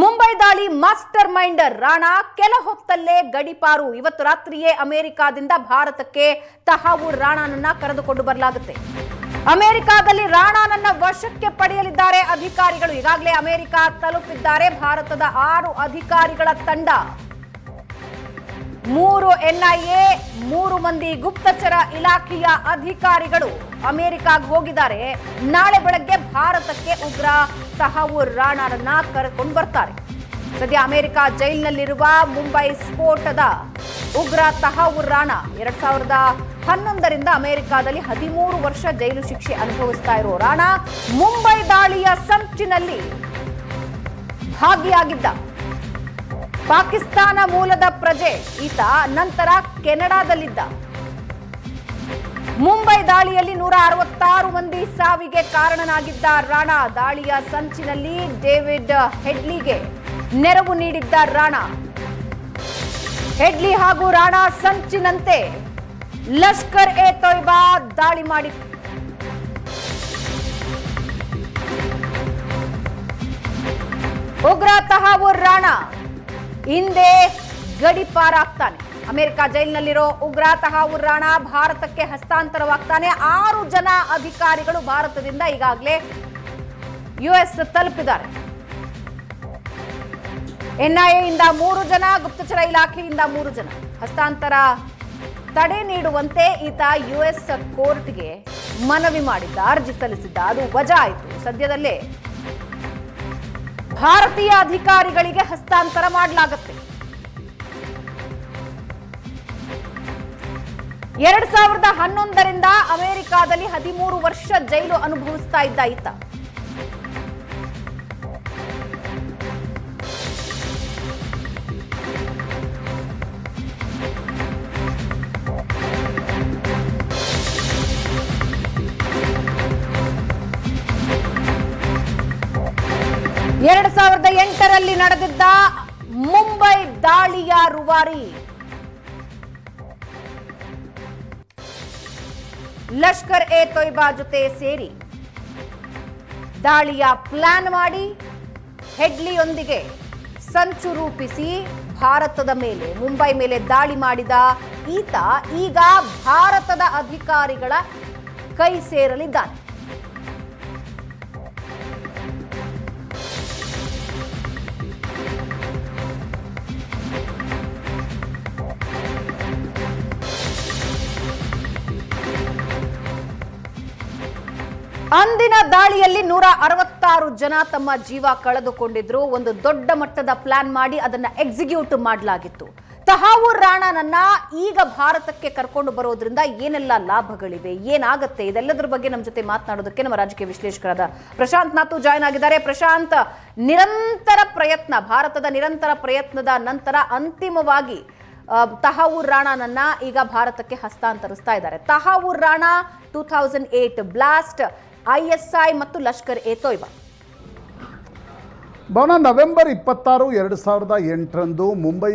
ಮುಂಬೈ ದಾಳಿ master minder Rana ಕೆಲ ಹೊತ್ತಲ್ಲೇ ಗಡಿಪಾರು. ಇವತ್ತು ರಾತ್ರಿಯೇ ಅಮೆರಿಕಾದಿಂದ ಭಾರತಕ್ಕೆ ತಹಾವೂರ್ ರಾಣಾನನ್ನ ಕರೆದುಕೊಂಡು ಬರಲಾಗುತ್ತೆ. ಅಮೆರಿಕಾದಲ್ಲಿ ರಾಣಾನನ್ನ ವಶಕ್ಕೆ ಪಡೆಯಲಿದ್ದಾರೆ ಅಧಿಕಾರಿಗಳು. ಈಗಾಗಲೇ ಅಮೆರಿಕ ತಲುಪಿದ್ದಾರೆ. ಭಾರತದ ಆರು ಅಧಿಕಾರಿಗಳ ತಂಡ ಮೂರು ಎನ್ಐಎ, ಮೂರು ಮಂದಿ ಗುಪ್ತಚರ ಇಲಾಖೆಯ ಅಧಿಕಾರಿಗಳು ಅಮೆರಿಕಾಗ್ ಹೋಗಿದ್ದಾರೆ. ನಾಳೆ ಬೆಳಗ್ಗೆ ಭಾರತಕ್ಕೆ ಉಗ್ರ ತಹವೂರ್ ರಾಣಾರನ್ನ ಕರೆದುಕೊಂಡು ಬರ್ತಾರೆ. ಸದ್ಯ ಅಮೆರಿಕ ಜೈಲಿನಲ್ಲಿರುವ ಮುಂಬೈ ಸ್ಫೋಟದ ಉಗ್ರ ತಹವೂರ್ ರಾಣಾ ಎರಡ್ ಸಾವಿರದ ಹನ್ನೊಂದರಿಂದ ಅಮೆರಿಕಾದಲ್ಲಿ ಹದಿಮೂರು ವರ್ಷ ಜೈಲು ಶಿಕ್ಷೆ ಅನುಭವಿಸ್ತಾ ಇರೋ ರಾಣಾ ಮುಂಬೈ ದಾಳಿಯ ಸಂಚಿನಲ್ಲಿ ಭಾಗಿಯಾಗಿದ್ದ. ಪಾಕಿಸ್ತಾನ ಮೂಲದ ಪ್ರಜೆ, ಈತ ನಂತರ ಕೆನಡಾದಲ್ಲಿದ್ದ. ಮುಂಬೈ ದಾಳಿಯಲ್ಲಿ ನೂರ ಅರವತ್ತಾರು ಮಂದಿ ಸಾವಿಗೆ ಕಾರಣನಾಗಿದ್ದ ರಾಣಾ, ದಾಳಿಯ ಸಂಚಿನಲ್ಲಿ ಡೇವಿಡ್ ಹೆಡ್ಲಿಗೆ ನೆರವು ನೀಡಿದ್ದ ರಾಣಾ. ಹೆಡ್ಲಿ ಹಾಗೂ ರಾಣಾ ಸಂಚಿನಂತೆ ಲಷ್ಕರ್ ಎ ತೊಯ್ಬಾ ದಾಳಿ ಮಾಡಿತ್ತು ಉಗ್ರ ತಹಾವೂರ್ ರಾಣಾ ಹಿಂದೆ ಗಡಿಪಾರಾಗ್ತಾನೆ ಅಮೆರಿಕ ಜೈಲಿನಲ್ಲಿರೋ ಉಗ್ರ ತಹಾವೂರ್ ರಾಣಾ ಭಾರತಕ್ಕೆ ಹಸ್ತಾಂತರವಾಗ್ತಾನೆ. ಆರು ಜನ ಅಧಿಕಾರಿಗಳು ಭಾರತದಿಂದ ಈಗಾಗಲೇ ಯುಎಸ್ ತಲುಪಿದ್ದಾರೆ. ಎನ್ಐಎಯಿಂದ ಮೂರು ಜನ, ಗುಪ್ತಚರ ಇಲಾಖೆಯಿಂದ ಮೂರು ಜನ. ಹಸ್ತಾಂತರ ತಡೆ ನೀಡುವಂತೆ ಈತ ಯುಎಸ್ ಕೋರ್ಟ್ಗೆ ಮನವಿ ಮಾಡಿದ್ದ, ಅರ್ಜಿ ಸಲ್ಲಿಸಿದ್ದ. ಅದು ವಜಾ ಆಯಿತು. ಸದ್ಯದಲ್ಲೇ ಭಾರತೀಯ ಅಧಿಕಾರಿಗಳಿಗೆ ಹಸ್ತಾಂತರ ಮಾಡಲಾಗುತ್ತೆ. ಎರಡ್ ಸಾವಿರದ ಹನ್ನೊಂದರಿಂದ ಅಮೆರಿಕಾದಲ್ಲಿ ಹದಿಮೂರು ವರ್ಷ ಜೈಲು ಅನುಭವಿಸ್ತಾ ಇದ್ದ ಈತ. ಎರಡ್ ಸಾವಿರದ ಎಂಟರಲ್ಲಿ ನಡೆದಿದ್ದ ಮುಂಬೈ ದಾಳಿಯ ರುವಾರಿ. ಲಷ್ಕರ್ ಎ ತೊಯ್ಬಾ ಜೊತೆ ಸೇರಿ ದಾಳಿಯ ಪ್ಲಾನ್ ಮಾಡಿ ಹೆಡ್ಲಿಯೊಂದಿಗೆ ಸಂಚು ರೂಪಿಸಿ ಭಾರತದ ಮೇಲೆ, ಮುಂಬೈ ಮೇಲೆ ದಾಳಿ ಮಾಡಿದ ಈತ ಈಗ ಭಾರತದ ಅಧಿಕಾರಿಗಳ ಕೈ ಸೇರಲಿದ್ದಾನೆ. ಅಂದಿನ ದಾಳಿಯಲ್ಲಿ ನೂರ ಅರವತ್ತಾರು ಜನ ತಮ್ಮ ಜೀವ ಕಳೆದುಕೊಂಡಿದ್ರು. ಒಂದು ದೊಡ್ಡ ಮಟ್ಟದ ಪ್ಲಾನ್ ಮಾಡಿ ಅದನ್ನ ಎಕ್ಸಿಕ್ಯೂಟ್ ಮಾಡಲಾಗಿತ್ತು. ತಹಾವೂರ್ ರಾಣಾನನ್ನ ಈಗ ಭಾರತಕ್ಕೆ ಕರ್ಕೊಂಡು ಬರೋದ್ರಿಂದ ಏನೆಲ್ಲ ಲಾಭಗಳಿವೆ, ಏನಾಗುತ್ತೆ, ಇದೆಲ್ಲದರ ಬಗ್ಗೆ ನಮ್ಮ ಜೊತೆ ಮಾತನಾಡೋದಕ್ಕೆ ನಮ್ಮ ರಾಜಕೀಯ ವಿಶ್ಲೇಷಕರಾದ ಪ್ರಶಾಂತ್ ನಾತು ಜಾಯ್ನ್ ಆಗಿದ್ದಾರೆ. ಪ್ರಶಾಂತ್, ನಿರಂತರ ಪ್ರಯತ್ನ, ಭಾರತದ ನಿರಂತರ ಪ್ರಯತ್ನದ ನಂತರ ಅಂತಿಮವಾಗಿ ತಹಾವೂರ್ ರಾಣಾನನ್ನ ಈಗ ಭಾರತಕ್ಕೆ ಹಸ್ತಾಂತರಿಸ್ತಾ ಇದ್ದಾರೆ. Tahawwur Rana two thousand eight blast ISI ಮತ್ತು ಲಷ್ಕರ್ ಎ ತೊಯ್ಬಾ. ಭವನ ನವೆಂಬರ್ ಇಪ್ಪತ್ತಾರು, ಎರಡು ಸಾವಿರದ ಎಂಟರಂದು ಮುಂಬೈ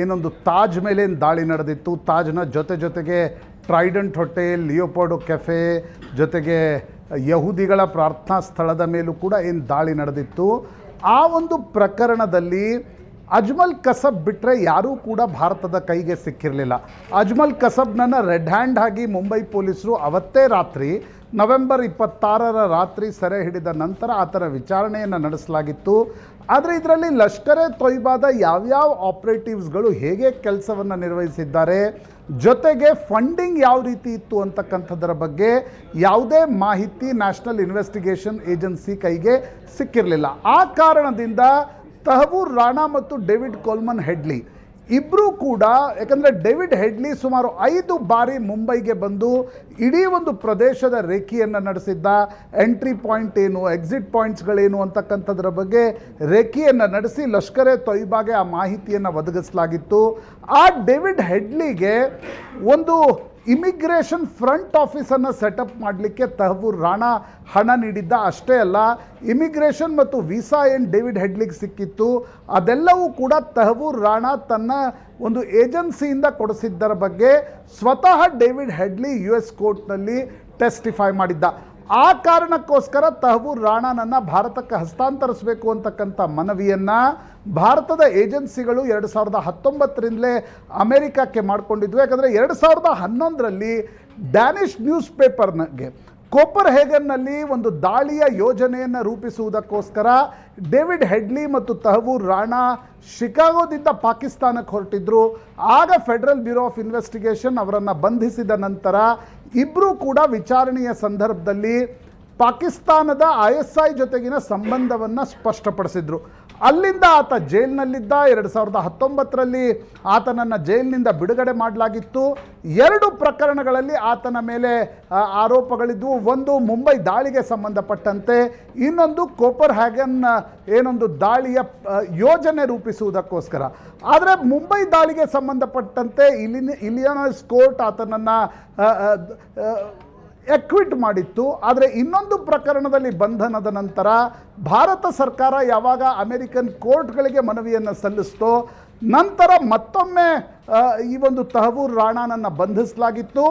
ಏನೊಂದು ತಾಜ್ ಮೇಲೆ ದಾಳಿ ನಡೆದಿತ್ತು. ತಾಜ್ನ ಜೊತೆ ಜೊತೆಗೆ ಟ್ರೈಡೆಂಟ್ ಹೋಟೆಲ್ ಲಿಯೋಪೋಡೋ ಕೆಫೆ, ಜೊತೆಗೆ ಯಹೂದಿಗಳ ಪ್ರಾರ್ಥನಾ ಸ್ಥಳದ ಮೇಲೂ ಕೂಡ ಏನು ದಾಳಿ ನಡೆದಿತ್ತು. ಆ ಒಂದು ಪ್ರಕರಣದಲ್ಲಿ ಅಜ್ಮಲ್ ಕಸಬ್ ಬಿಟ್ಟರೆ ಯಾರೂ ಕೂಡ ಭಾರತದ ಕೈಗೆ ಸಿಕ್ಕಿರಲಿಲ್ಲ. ಅಜ್ಮಲ್ ಕಸಬ್ನನ್ನು ರೆಡ್ ಹ್ಯಾಂಡ್ ಆಗಿ ಮುಂಬೈ ಪೊಲೀಸರು ಅವತ್ತೇ ರಾತ್ರಿ ನವೆಂಬರ್ ಇಪ್ಪತ್ತಾರರ ರಾತ್ರಿ ಸೆರೆ ಹಿಡಿದ ನಂತರ ಆತರ ವಿಚಾರಣೆಯನ್ನು ನಡೆಸಲಾಗಿತ್ತು. ಆದರೆ ಇದರಲ್ಲಿ ಲಷ್ಕರ್ ತೊಯ್ಬಾದ ಯಾವ್ಯಾವ ಆಪರೇಟಿವ್ಸ್ಗಳು ಹೇಗೆ ಕೆಲಸವನ್ನು ನಿರ್ವಹಿಸಿದ್ದಾರೆ, ಜೊತೆಗೆ ಫಂಡಿಂಗ್ ಯಾವ ರೀತಿ ಇತ್ತು ಅಂತಕ್ಕಂಥದ್ದರ ಬಗ್ಗೆ ಯಾವುದೇ ಮಾಹಿತಿ ನ್ಯಾಷನಲ್ ಇನ್ವೆಸ್ಟಿಗೇಷನ್ ಏಜೆನ್ಸಿ ಕೈಗೆ ಸಿಕ್ಕಿರಲಿಲ್ಲ. ಆ ಕಾರಣದಿಂದ ತಹವೂರ್ ರಾಣಾ ಮತ್ತು ಡೇವಿಡ್ ಕೋಲ್ಮನ್ ಹೆಡ್ಲಿ ಇಬ್ಬರೂ ಕೂಡ, ಯಾಕಂದರೆ ಡೇವಿಡ್ ಹೆಡ್ಲಿ ಸುಮಾರು ಐದು ಬಾರಿ ಮುಂಬೈಗೆ ಬಂದು ಇಡೀ ಒಂದು ಪ್ರದೇಶದ ರೇಖೆಯನ್ನು ನಡೆಸಿದ್ದ. ಎಂಟ್ರಿ ಪಾಯಿಂಟ್ ಏನು, ಎಕ್ಸಿಟ್ ಪಾಯಿಂಟ್ಸ್ಗಳೇನು ಅಂತಕ್ಕಂಥದ್ರ ಬಗ್ಗೆ ರೇಖೆಯನ್ನು ನಡೆಸಿ ಲಷ್ಕರ್ ಎ ತೊಯ್ಬಾಗೆ ಆ ಮಾಹಿತಿಯನ್ನು ಒದಗಿಸಲಾಗಿತ್ತು. ಆ ಡೇವಿಡ್ ಹೆಡ್ಲಿಗೆ ಒಂದು ಇಮಿಗ್ರೇಷನ್ ಫ್ರಂಟ್ ಆಫೀಸನ್ನು ಸೆಟಪ್ ಮಾಡಲಿಕ್ಕೆ ತಹವೂರ್ ರಾಣಾ ಹಣ ನೀಡಿದ್ದ ಅಷ್ಟೇ ಅಲ್ಲ, ಇಮಿಗ್ರೇಷನ್ ಮತ್ತು ವೀಸಾ ಏನು ಡೇವಿಡ್ ಹೆಡ್ಲಿಗೆ ಸಿಕ್ಕಿತ್ತು, ಅದೆಲ್ಲವೂ ಕೂಡ ತಹವೂರ್ ರಾಣಾ ತನ್ನ ಒಂದು ಏಜೆನ್ಸಿಯಿಂದ ಕೊಡಿಸಿದ್ದರ ಬಗ್ಗೆ ಸ್ವತಃ ಡೇವಿಡ್ ಹೆಡ್ಲಿ ಯು ಎಸ್ ಕೋರ್ಟ್ನಲ್ಲಿ ಟೆಸ್ಟಿಫೈ ಮಾಡಿದ್ದ. ಆ ಕಾರಣಕ್ಕೋಸ್ಕರ ತಹಬೂರ್ ರಾಣಾನನ್ನು ಭಾರತಕ್ಕೆ ಹಸ್ತಾಂತರಿಸಬೇಕು ಅಂತಕ್ಕಂಥ ಮನವಿಯನ್ನು ಭಾರತದ ಏಜೆನ್ಸಿಗಳು ಎರಡು ಸಾವಿರದ ಹತ್ತೊಂಬತ್ತರಿಂದಲೇ ಅಮೆರಿಕಕ್ಕೆ ಮಾಡಿಕೊಂಡಿದ್ವು. ಯಾಕಂದರೆ ಎರಡು ಸಾವಿರದ ಹನ್ನೊಂದರಲ್ಲಿ ಡ್ಯಾನಿಷ್ ನ್ಯೂಸ್ ಪೇಪರ್ನಗೆ ಕೋಪರ್ ಹೇಗನ್ನಲ್ಲಿ ಒಂದು ದಾಳಿಯ ಯೋಜನೆಯನ್ನು ರೂಪಿಸುವುದಕ್ಕೋಸ್ಕರ ಡೇವಿಡ್ ಹೆಡ್ಲಿ ಮತ್ತು ತಹಬೂರ್ ರಾಣಾ ಶಿಕಾಗೋದಿಂದ ಪಾಕಿಸ್ತಾನಕ್ಕೆ ಹೊರಟಿದ್ರು. ಆಗ ಫೆಡರಲ್ ಬ್ಯೂರೋ ಆಫ್ ಇನ್ವೆಸ್ಟಿಗೇಷನ್ ಅವರನ್ನು ಬಂಧಿಸಿದ ನಂತರ ಇಬ್ಬರೂ ಕೂಡ ವಿಚಾರಣೆಯ ಸಂದರ್ಭದಲ್ಲಿ ಪಾಕಿಸ್ತಾನದ ಐ ಎಸ್ ಐ ಜೊತೆಗಿನ ಸಂಬಂಧವನ್ನು ಸ್ಪಷ್ಟಪಡಿಸಿದ್ರು. ಅಲ್ಲಿಂದ ಆತ ಜೈಲಿನಲ್ಲಿದ್ದ. ಎರಡು ಸಾವಿರದ ಹತ್ತೊಂಬತ್ತರಲ್ಲಿ ಆತನನ್ನು ಜೈಲಿನಿಂದ ಬಿಡುಗಡೆ ಮಾಡಲಾಗಿತ್ತು. ಎರಡು ಪ್ರಕರಣಗಳಲ್ಲಿ ಆತನ ಮೇಲೆ ಆರೋಪಗಳಿದ್ದವು ಒಂದು ಮುಂಬೈ ದಾಳಿಗೆ ಸಂಬಂಧಪಟ್ಟಂತೆ, ಇನ್ನೊಂದು ಕೋಪರ್ ಹ್ಯಾಗನ್ ಏನೊಂದು ದಾಳಿಯ ಯೋಜನೆ ರೂಪಿಸುವುದಕ್ಕೋಸ್ಕರ. ಆದರೆ ಮುಂಬೈ ದಾಳಿಗೆ ಸಂಬಂಧಪಟ್ಟಂತೆ ಇಲಿನ ಇಲಿಯಾನಸ್ ಕೋರ್ಟ್ ಆತನನ್ನು ಎಕ್ವಿಟ್ ಮಾಡಿತ್ತು. ಆದರೆ ಇನ್ನೊಂದು ಪ್ರಕರಣದಲ್ಲಿ ಬಂಧನದ ನಂತರ ಭಾರತ ಸರ್ಕಾರ ಯಾವಾಗ ಅಮೆರಿಕನ್ ಕೋರ್ಟ್ಗಳಿಗೆ ಮನವಿಯನ್ನು ಸಲ್ಲಿಸ್ತೋ, ನಂತರ ಮತ್ತೊಮ್ಮೆ ಈ ಒಂದು ತಹವೂರ್ ರಾಣಾನನ್ನು ಬಂಧಿಸಲಾಗಿತ್ತು.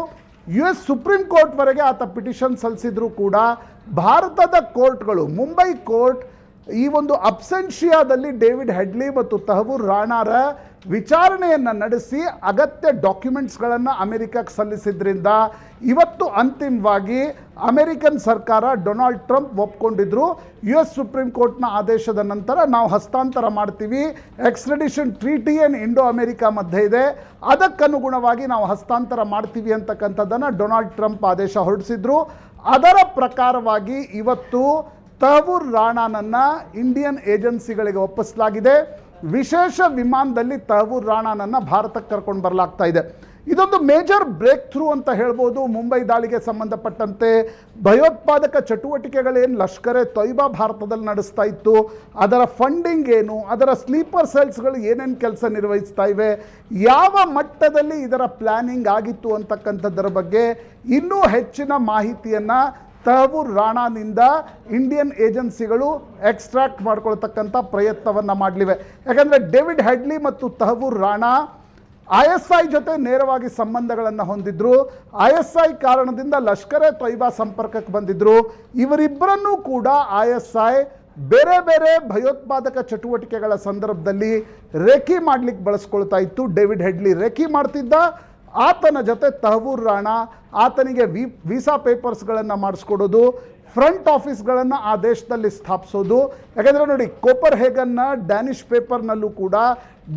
ಯು ಎಸ್ ಸುಪ್ರೀಂ ಕೋರ್ಟ್ವರೆಗೆ ಆತ ಪಿಟಿಷನ್ ಸಲ್ಲಿಸಿದರೂ ಕೂಡ ಭಾರತದ ಕೋರ್ಟ್ಗಳು, ಮುಂಬೈ ಕೋರ್ಟ್ ಈ ಒಂದು ಅಬ್ಸೆನ್ಷಿಯಾದಲ್ಲಿ ಡೇವಿಡ್ ಹೆಡ್ಲಿ ಮತ್ತು ತಹಬೂರ್ ರಾಣಾರ ವಿಚಾರಣೆಯನ್ನು ನಡೆಸಿ ಅಗತ್ಯ ಡಾಕ್ಯುಮೆಂಟ್ಸ್ಗಳನ್ನು ಅಮೆರಿಕಕ್ಕೆ ಸಲ್ಲಿಸಿದ್ರಿಂದ ಇವತ್ತು ಅಂತಿಮವಾಗಿ ಅಮೆರಿಕನ್ ಸರ್ಕಾರ ಡೊನಾಲ್ಡ್ ಟ್ರಂಪ್ ಒಪ್ಕೊಂಡಿದ್ರು. ಯು ಎಸ್ ಸುಪ್ರೀಂ ಕೋರ್ಟ್ನ ಆದೇಶದ ನಂತರ ನಾವು ಹಸ್ತಾಂತರ ಮಾಡ್ತೀವಿ. ಎಕ್ಸ್ಟ್ರಡಿಷನ್ ಟ್ರೀಟಿ ಏನು ಇಂಡೋ ಅಮೆರಿಕ ಮಧ್ಯೆ ಇದೆ. ಅದಕ್ಕನುಗುಣವಾಗಿ ನಾವು ಹಸ್ತಾಂತರ ಮಾಡ್ತೀವಿ ಅಂತಕ್ಕಂಥದ್ದನ್ನು ಡೊನಾಲ್ಡ್ ಟ್ರಂಪ್ ಆದೇಶ ಹೊರಡಿಸಿದ್ರು. ಅದರ ಪ್ರಕಾರವಾಗಿ ಇವತ್ತು ತಹಬೂರ್ ರಾಣಾನನ್ನು ಇಂಡಿಯನ್ ಏಜೆನ್ಸಿಗಳಿಗೆ ಒಪ್ಪಿಸಲಾಗಿದೆ. ವಿಶೇಷ ವಿಮಾನದಲ್ಲಿ ತವೂರ್ ರಾಣಾನನ್ನು ಭಾರತಕ್ಕೆ ಕರ್ಕೊಂಡು ಬರಲಾಗ್ತಾ ಇದೆ. ಇದೊಂದು ಮೇಜರ್ ಬ್ರೇಕ್ ಥ್ರೂ ಅಂತ ಹೇಳ್ಬೋದು. ಮುಂಬೈ ದಾಳಿಗೆ ಸಂಬಂಧಪಟ್ಟಂತೆ ಭಯೋತ್ಪಾದಕ ಚಟುವಟಿಕೆಗಳೇನು ಲಷ್ಕರೆ ತೊಯ್ಬಾ ಭಾರತದಲ್ಲಿ ನಡೆಸ್ತಾ ಇತ್ತು. ಅದರ ಫಂಡಿಂಗ್ ಏನು? ಅದರ ಸ್ಲೀಪರ್ ಸೆಲ್ಸ್ಗಳು ಏನೇನು ಕೆಲಸ ನಿರ್ವಹಿಸ್ತಾ ಇವೆ? ಯಾವ ಮಟ್ಟದಲ್ಲಿ ಇದರ ಪ್ಲ್ಯಾನಿಂಗ್ ಆಗಿತ್ತು ಅಂತಕ್ಕಂಥದ್ದರ ಬಗ್ಗೆ ಇನ್ನೂ ಹೆಚ್ಚಿನ ಮಾಹಿತಿಯನ್ನು ತಹಬೂರ್ ರಾಣಾನಿಂದ ಇಂಡಿಯನ್ ಏಜೆನ್ಸಿಗಳು ಎಕ್ಸ್ಟ್ರಾಕ್ಟ್ ಮಾಡ್ಕೊಳ್ತಕ್ಕಂಥ ಪ್ರಯತ್ನವನ್ನು ಮಾಡಲಿವೆ. ಯಾಕಂದರೆ ಡೇವಿಡ್ ಹೆಡ್ಲಿ ಮತ್ತು Tahawwur Rana I S I ಜೊತೆ ನೇರವಾಗಿ ಸಂಬಂಧಗಳನ್ನು ಹೊಂದಿದ್ರು. ಐ ಎಸ್ ಐ ಕಾರಣದಿಂದ ಲಷ್ಕರೆ ತೊಯ್ಬಾ ಸಂಪರ್ಕಕ್ಕೆ ಬಂದಿದ್ರು. ಇವರಿಬ್ಬರನ್ನೂ ಕೂಡ ಐ ಎಸ್ ಐ ಬೇರೆ ಬೇರೆ ಭಯೋತ್ಪಾದಕ ಚಟುವಟಿಕೆಗಳ ಸಂದರ್ಭದಲ್ಲಿ ರೇಖಿ ಮಾಡಲಿಕ್ಕೆ ಬಳಸ್ಕೊಳ್ತಾ ಇತ್ತು. ಡೇವಿಡ್ ಹೆಡ್ಲಿ ರೇಖಿ ಮಾಡ್ತಿದ್ದ. ಆತನ ಜೊತೆ ತಹಬೂರ್ ರಾಣಾ, ಆತನಿಗೆ ವಿ, ವೀಸಾ ಪೇಪರ್ಸ್ಗಳನ್ನು ಮಾಡಿಸ್ಕೊಡೋದು, ಫ್ರಂಟ್ ಆಫೀಸ್ಗಳನ್ನು ಆ ದೇಶದಲ್ಲಿ ಸ್ಥಾಪಿಸೋದು. ಯಾಕೆಂದರೆ ನೋಡಿ ಕೋಪರ್ ಹೇಗನ್ನ ಡ್ಯಾನಿಷ್ ಪೇಪರ್ನಲ್ಲೂ ಕೂಡ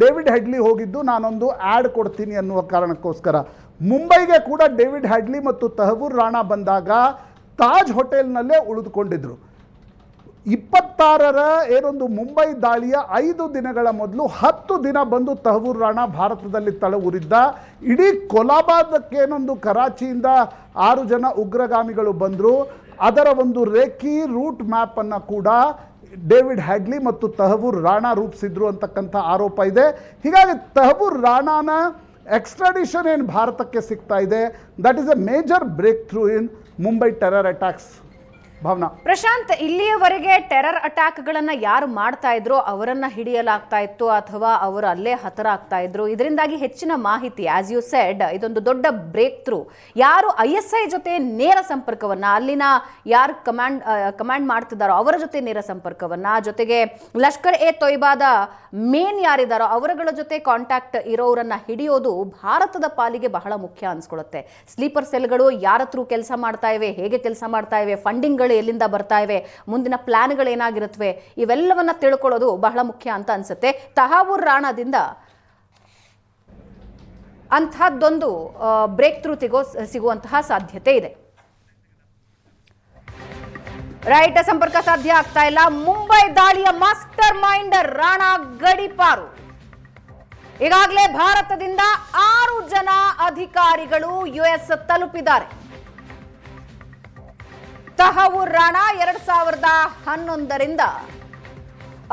ಡೇವಿಡ್ ಹೆಡ್ಲಿ ಹೋಗಿದ್ದು ನಾನೊಂದು ಆ್ಯಡ್ ಕೊಡ್ತೀನಿ ಅನ್ನುವ ಕಾರಣಕ್ಕೋಸ್ಕರ. ಮುಂಬೈಗೆ ಕೂಡ ಡೇವಿಡ್ ಹೆಡ್ಲಿ ಮತ್ತು ತಹಬೂರ್ ರಾಣಾ ಬಂದಾಗ ತಾಜ್ ಹೋಟೆಲ್ನಲ್ಲೇ ಉಳಿದುಕೊಂಡಿದ್ರು. ಇಪ್ಪತ್ತಾರರ ಏನೊಂದು ಮುಂಬೈ ದಾಳಿಯ ಐದು ದಿನಗಳ ಮೊದಲು ಹತ್ತು ದಿನ ಬಂದು ತಹವೂರ್ ರಾಣಾ ಭಾರತದಲ್ಲಿ ತಳವೂರಿದ್ದ, ಇಡೀ ಕೊಲಾಬಾದಕ್ಕೇನೊಂದು ಕರಾಚಿಯಿಂದ ಆರು ಜನ ಉಗ್ರಗಾಮಿಗಳು ಬಂದರು. ಅದರ ಒಂದು ರೇಖಿ ರೂಟ್ ಮ್ಯಾಪನ್ನು ಕೂಡ ಡೇವಿಡ್ ಹ್ಯಾಡ್ಲಿ ಮತ್ತು ತಹವೂರ್ ರಾಣಾ ರೂಪಿಸಿದ್ರು ಅಂತಕ್ಕಂಥ ಆರೋಪ ಇದೆ. ಹೀಗಾಗಿ ತಹವೂರ್ ರಾಣಾನ ಎಕ್ಸ್ಟ್ರಾಡಿಷನ್ ಏನು ಭಾರತಕ್ಕೆ ಸಿಗ್ತಾ ಇದೆ that is a major breakthrough in Mumbai terror attacks Bhavana. Prashant, ಇಲ್ಲಿಯವರೆಗೆ ಟೆರರ್ ಅಟ್ಯಾಕ್ಗಳನ್ನ ಯಾರು ಮಾಡ್ತಾ ಇದ್ರು ಅವರನ್ನ ಹಿಡಿಯಲಾಗ್ತಾ ಇತ್ತು ಅಥವಾ ಅವರು ಅಲ್ಲೇ ಹತರಾಗ್ತಾ ಇದ್ರು. ಇದರಿಂದಾಗಿ ಹೆಚ್ಚಿನ ಮಾಹಿತಿ ಆಸ್ ಯು ಸೆಡ್ ಇದೊಂದು ದೊಡ್ಡ ಬ್ರೇಕ್ ಥ್ರೂ ಯಾರು ಐ ಎಸ್ ಐ ಜೊತೆ ನೇರ ಸಂಪರ್ಕವನ್ನ, ಅಲ್ಲಿನ ಯಾರು ಕಮಾಂಡ್ ಕಮಾಂಡ್ ಮಾಡ್ತಿದ್ದಾರೋ ಅವರ ಜೊತೆ ನೇರ ಸಂಪರ್ಕವನ್ನ, ಜೊತೆಗೆ ಲಷ್ಕರ್ ಎ ತೊಯ್ಬಾದ ಮೇನ್ ಯಾರಿದ್ದಾರೋ ಅವರುಗಳ ಜೊತೆ ಕಾಂಟ್ಯಾಕ್ಟ್ ಇರೋರನ್ನ ಹಿಡಿಯೋದು ಭಾರತದ ಪಾಲಿಗೆ ಬಹಳ ಮುಖ್ಯ ಅನ್ಸ್ಕೊಳ್ಳುತ್ತೆ ಸ್ಲೀಪರ್ ಸೆಲ್ಗಳು ಯಾರ ಥ್ರೂ ಕೆಲಸ ಮಾಡ್ತಾ ಇವೆ, ಹೇಗೆ ಕೆಲಸ ಮಾಡ್ತಾ ಇವೆ ಎಲ್ಲಿಂದ ಬರ್ತಾ ಇವೆ, ಮುಂದಿನ ಪ್ಲಾನ್ಗಳು ಏನಾಗಿರುತ್ತವೆ ಇವೆಲ್ಲವನ್ನ ತಿಳ್ಕೊಳ್ಳೋದು ಬಹಳ ಮುಖ್ಯ ಅಂತ ಅನ್ಸುತ್ತೆ. ತಹಾವೂರ್ ರಾಣಾದಿಂದ ಅಂತಹದ್ದೊಂದು ಬ್ರೇಕ್ ಥ್ರೂ ಸಿಗೋ ಸಿಗುವಂತಹ ಸಾಧ್ಯತೆ ಇದೆ. ರೈಟ್ ಸಂಪರ್ಕ ಸಾಧ್ಯ ಆಗ್ತಾ ಇಲ್ಲ. ಮುಂಬೈ ದಾಳಿಯ ಮಾಸ್ಟರ್ ಮೈಂಡರ್ ರಾಣಾ ಗಡಿಪಾರು. ಈಗಾಗಲೇ ಭಾರತದಿಂದ ಆರು ಜನ ಅಧಿಕಾರಿಗಳು ಯುಎಸ್ ತಲುಪಿದ್ದಾರೆ. ತಹವೂರ್ ರಾಣಾ ಎರಡ್ ಸಾವಿರದ ಹನ್ನೊಂದರಿಂದ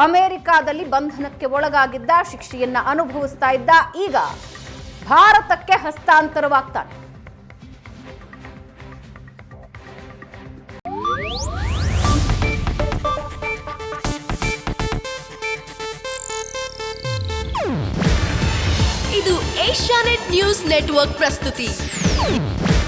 ಅಮೆರಿಕಾದಲ್ಲಿ ಬಂಧನಕ್ಕೆ ಒಳಗಾಗಿದ್ದ, ಶಿಕ್ಷೆಯನ್ನ ಅನುಭವಿಸ್ತಾ ಇದ್ದ, ಈಗ ಭಾರತಕ್ಕೆ ಹಸ್ತಾಂತರವಾಗ್ತಾನೆ. ಇದು ಏಷ್ಯಾನೆಟ್ ನ್ಯೂಸ್ ನೆಟ್ವರ್ಕ್ ಪ್ರಸ್ತುತಿ.